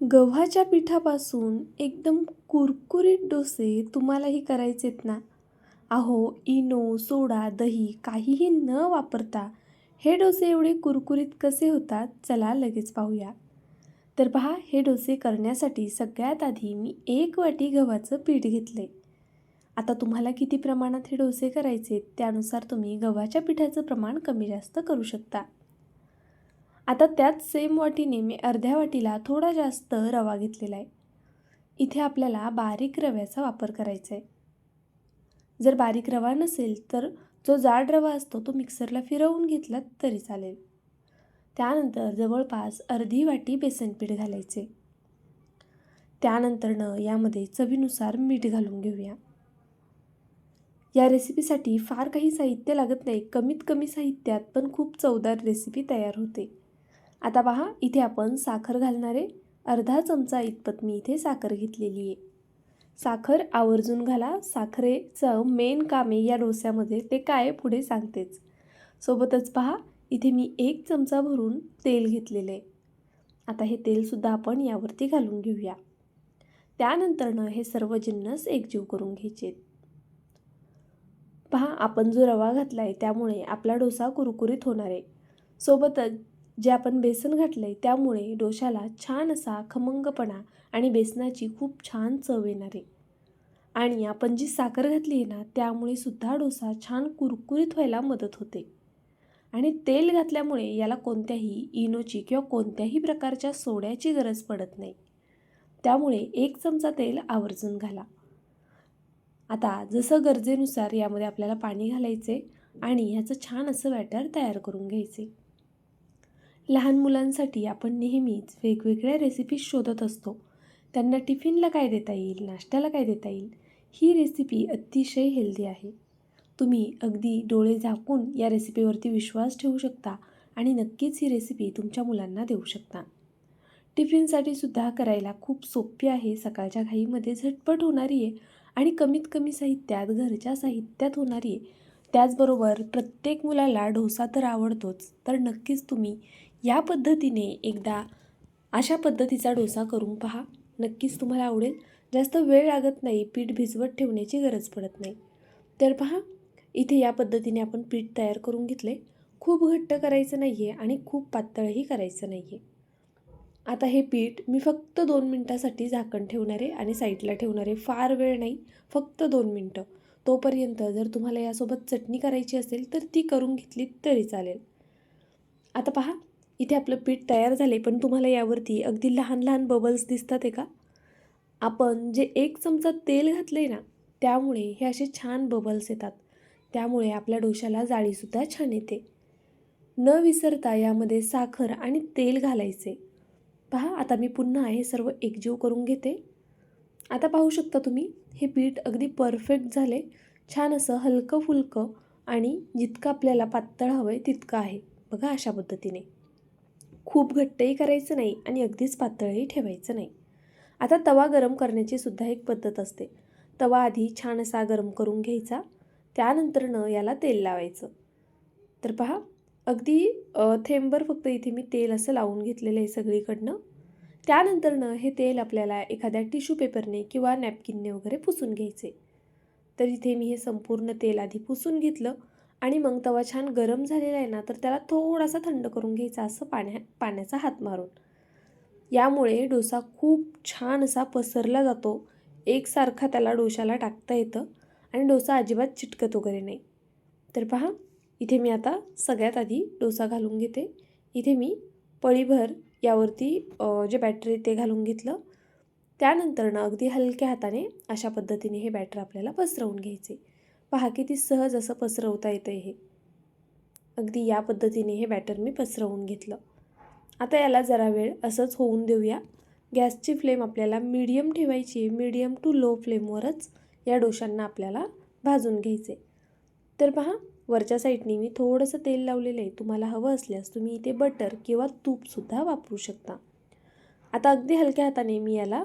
गव्हाच्या पिठापासून एकदम कुरकुरीत डोसे तुम्हालाही करायचेत ना? अहो इनो सोडा दही काहीही न वापरता हे डोसे एवढे कुरकुरीत कसे होतात? चला लगेच पाहूया. तर पहा हे डोसे करण्यासाठी सगळ्यात आधी मी एक वाटी गव्हाचं पीठ घेतले आता तुम्हाला किती प्रमाणात हे डोसे करायचे त्यानुसार तुम्ही गव्हाच्या पिठाचं प्रमाण कमी जास्त करू शकता. आता त्याच सेम वाटीने मी अर्ध्या वाटीला थोडा जास्त रवा घेतलेला आहे. इथे आपल्याला बारीक रव्याचा वापर करायचा आहे. जर बारीक रवा नसेल तर जो जाड रवा असतो तो मिक्सरला फिरवून घेतला तरी चालेल. त्यानंतर जवळपास अर्धी वाटी बेसन पीठ घालायचे. त्यानंतरनं यामध्ये चवीनुसार मीठ घालून घेऊया. या रेसिपीसाठी फार काही साहित्य लागत नाही. कमीत कमी साहित्यात पण खूप चवदार रेसिपी तयार होते. आता पहा इथे आपण साखर घालणारे अर्धा चमचा इतपत मी इथे साखर घेतलेली आहे. साखर आवर्जून घाला. साखरेचं मेन कामे या डोस्यामध्ये ते काय पुढे सांगतेच. सोबतच पहा इथे मी एक चमचा भरून तेल घेतलेलं आहे. आता हे तेलसुद्धा आपण यावरती घालून घेऊया. त्यानंतरनं हे सर्व जिन्नस एकजीव करून घ्यायचे पहा आपण जो रवा घातला आहे त्यामुळे आपला डोसा कुरकुरीत होणार आहे. सोबतच जे आपण बेसन घातलं आहे त्यामुळे डोशाला छान असा खमंगपणा आणि बेसनाची खूप छान चव येणार आहे. आणि आपण जी साखर घातली आहे ना त्यामुळे सुद्धा डोसा छान कुरकुरीत व्हायला मदत होते. आणि तेल घातल्यामुळे याला कोणत्याही इनोची किंवा कोणत्याही प्रकारच्या सोड्याची गरज पडत नाही. त्यामुळे एक चमचा तेल आवर्जून घाला. आता जसं गरजेनुसार यामध्ये आपल्याला पाणी घालायचे आणि ह्याचं छान असं बॅटर तयार करून घ्यायचे लहान मुलांसाठी आपण नेहमीच वेगवेगळ्या रेसिपीज शोधत असतो. त्यांना टिफिनला काय देता येईल नाश्त्याला काय देता येईल ही रेसिपी अतिशय हेल्दी आहे. तुम्ही अगदी डोळे झाकून या रेसिपीवरती विश्वास ठेवू शकता आणि नक्कीच ही रेसिपी तुमच्या मुलांना देऊ शकता. टिफिनसाठी सुद्धा करायला खूप सोपी आहे सकाळच्या घाईमध्ये झटपट होणारी आहे आणि कमीत कमी साहित्यात घरच्या साहित्यात होणारी आहे. त्याचबरोबर प्रत्येक मुलाला डोसा तर आवडतोच तर नक्कीच तुम्ही या पद्धतीने एकदा अशा पद्धतीचा डोसा करून पहा. नक्कीच तुम्हाला आवडेल. जास्त वेळ लागत नाही पीठ भिजवत ठेवण्याची गरज पडत नाही. तर पहा इथे या पद्धतीने आपण पीठ तयार करून घेतले खूप घट्ट करायचं नाही आहे आणि खूप पातळही करायचं नाही आहे आता हे पीठ मी फक्त दोन मिनटासाठी झाकण ठेवणार आहे आणि साईडला ठेवणार आहे. फार वेळ नाही फक्त दोन मिनटं. तोपर्यंत जर तुम्हाला यासोबत चटणी करायची असेल तर ती करून घेतली तरी चालेल. आता पहा इथे आपलं पीठ तयार झाले पण तुम्हाला यावरती अगदी लहान लहान बबल्स दिसतात आहे का? आपण जे एक चमचा तेल घातलं आहे ना त्यामुळे हे असे छान बबल्स येतात. त्यामुळे आपल्या डोशाला जाळीसुद्धा छान येते. न विसरता यामध्ये साखर आणि तेल घालायचे. पहा आता मी पुन्हा हे सर्व एकजीव करून घेते. आता पाहू शकता तुम्ही हे पीठ अगदी परफेक्ट झाले छान असं हलकं फुलकं आणि जितकं आपल्याला पातळ हवं आहे तितकं आहे. बघा अशा पद्धतीने. खूप घट्टही करायचं नाही आणि अगदीच पातळही ठेवायचं नाही. आता तवा गरम करण्याची सुद्धा एक पद्धत असते. तवा आधी छान असा गरम करून घ्यायचा त्यानंतरनं याला तेल लावायचं. तर पहा अगदी थेंबर फक्त इथे मी तेल असं लावून घेतलेलं आहे सगळीकडनं. त्यानंतरनं हे तेल आपल्याला एखाद्या टिश्यू पेपरने किंवा नॅपकिनने वगैरे पुसून घ्यायचे. तर इथे मी हे संपूर्ण तेल आधी पुसून घेतलं. आणि मग तवा छान गरम झालेला आहे ना तर त्याला थोडासा थंड करून घ्यायचा असं पाण्या पाण्याचा हात मारून. यामुळे डोसा खूप छान असा पसरला जातो. एकसारखा त्याला डोशाला टाकता येतं आणि डोसा अजिबात चिटकत वगैरे नाही. तर पहा इथे मी आता सगळ्यात आधी डोसा घालून घेते. इथे मी पळीभर यावरती जे बॅटर आहे ते घालून घेतलं. त्यानंतरनं अगदी हलक्या हाताने अशा पद्धतीने हे बॅटर आपल्याला पसरवून घ्यायचे. पहा किती सहज असं पसरवता येतं हे. अगदी या पद्धतीने हे बॅटर मी पसरवून घेतलं. आता याला जरा वेळ असंच होऊन देऊया. गॅसची फ्लेम आपल्याला मीडियम ठेवायची मीडियम टू लो फ्लेमवरच या डोशांना आपल्याला भाजून घ्यायचे तर पहा वरच्या साईडने मी थोडंसं तेल लावलेलं आहे. तुम्हाला हवं असल्यास तुम्ही इथे बटर किंवा तूपसुद्धा वापरू शकता. आता अगदी हलक्या हाताने मी याला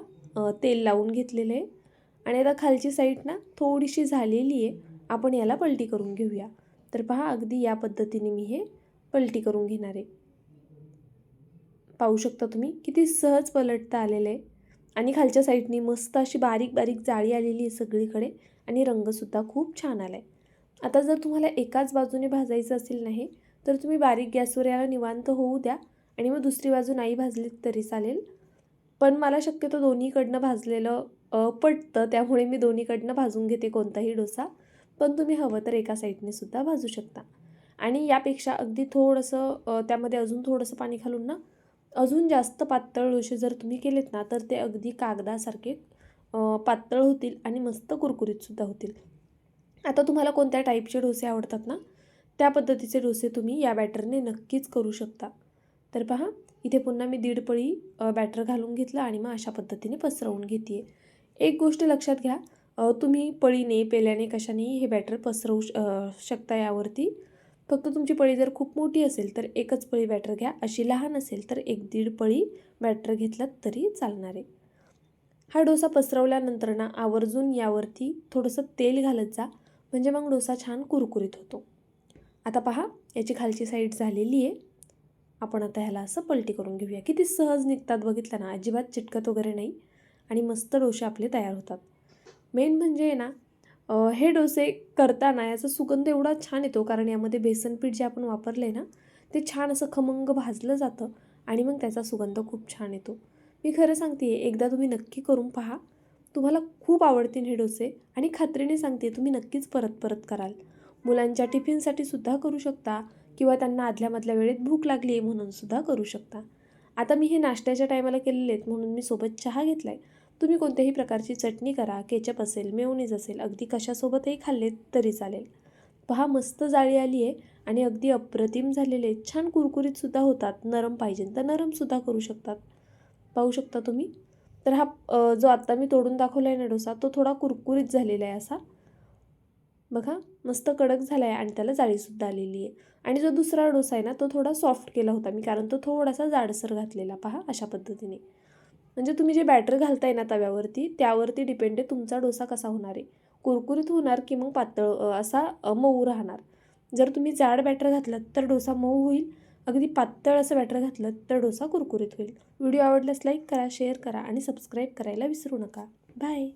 तेल लावून घेतलेलं आहे. आणि आता खालची साईड ना थोडीशी झालेली आहे. आपण याला पलटी करून घेऊया. तर पहा अगदी या पद्धतीने मी हे पलटी करून घेणार आहे. पाहू शकता तुम्ही किती सहज पलटता आलेलं आहे. आणि खालच्या साईडनी मस्त अशी बारीक बारीक जाळी आलेली आहे सगळीकडे आणि रंगसुद्धा खूप छान आला आहे आता जर तुम्हाला एकाच बाजूने भाजायचं असेल नाही तर तुम्ही बारीक गॅसवर याला निवांत होऊ द्या आणि मग दुसरी बाजू नाही भाजली तरी चालेल. पण मला शक्यतो दोन्हीकडनं भाजलेलं पटतं त्यामुळे मी दोन्हीकडनं भाजून घेते कोणताही डोसा. पण तुम्ही हवं तर एका साईडने सुद्धा भाजू शकता. आणि यापेक्षा अगदी थोडंसं त्यामध्ये अजून थोडंसं पाणी घालून ना अजून जास्त पातळ डोसे जर तुम्ही केलेत ना तर ते अगदी कागदासारखे पातळ होतील आणि मस्त कुरकुरीतसुद्धा होतील. आता तुम्हाला कोणत्या टाईपचे डोसे आवडतात ना त्या पद्धतीचे डोसे तुम्ही या बॅटरने नक्कीच करू शकता. तर पहा इथे पुन्हा मी दीड पळी बॅटर घालून घेतलं आणि मग अशा पद्धतीने पसरवून घेते एक गोष्ट लक्षात घ्या तुम्ही पळीने पेल्याने कशानेही हे बॅटर पसरवू श शकता यावरती. फक्त तुमची पळी जर खूप मोठी असेल तर एकच पळी बॅटर घ्या. अशी लहान असेल तर एक दीड पळी बॅटर घेतलात तरी चालणार. आहे हा डोसा पसरवल्यानंतर ना आवर्जून यावरती थोडंसं तेल घालत जा. म्हणजे मग डोसा छान कुरकुरीत होतो. आता पहा याची खालची साईड झालेली आहे. आपण आता ह्याला असं पलटी करून घेऊया. किती सहज निघतात बघितलं ना अजिबात चिटकत वगैरे नाही. आणि मस्त डोसे आपले तयार होतात. मेन म्हणजे आहे ना हे डोसे करताना याचा सुगंध एवढा छान येतो कारण यामध्ये बेसन पीठ जे आपण वापरलं आहे ना ते छान असं खमंग भाजलं जातं आणि मग त्याचा सुगंध खूप छान येतो. मी खरं सांगते एकदा तुम्ही नक्की करून पहा. तुम्हाला खूप आवडतील हे डोसे आणि खात्रीने सांगते तुम्ही नक्कीच परत परत कराल. मुलांच्या टिफिनसाठी सुद्धा करू शकता किंवा त्यांना आदल्यामधल्या वेळेत भूक लागली आहे म्हणून सुद्धा करू शकता. आता मी हे नाश्त्याच्या टायमाला केलेले आहेत म्हणून मी सोबत चहा घेतला आहे तुम्ही कोणत्याही प्रकारची चटणी करा केचप असेल मेयोनीज असेल अगदी कशासोबतही खाल्ले तरी चालेल. पहा मस्त जाळी आली आहे आणि अगदी अप्रतिम झालेले छान कुरकुरीतसुद्धा होतात. नरम पाहिजे तर नरमसुद्धा करू शकतात. पाहू शकता तुम्ही? तर हा जो आत्ता मी तोडून दाखवला आहे ना डोसा तो थोडा कुरकुरीत झालेला आहे असा. बघा मस्त कडक झाला आहे आणि त्याला जाळीसुद्धा आलेली आहे. आणि जो दुसरा डोसा आहे ना तो थोडा सॉफ्ट केला होता मी कारण तो थोडासा जाडसर घातलेला. पहा अशा पद्धतीने. म्हणजे तुम्ही जे बॅटर घालताय ना तव्यावरती त्यावरती डिपेंड आहे तुमचा डोसा कसा होणार आहे. कुरकुरीत होणार की मग पातळ असा मऊ राहणार. जर तुम्ही जाड बॅटर घातलं तर डोसा मऊ होईल. अगदी पातळ असं बॅटर घातलं तर डोसा कुरकुरीत होईल. व्हिडिओ आवडल्यास लाईक करा शेअर करा आणि सबस्क्राईब करायला विसरू नका. बाय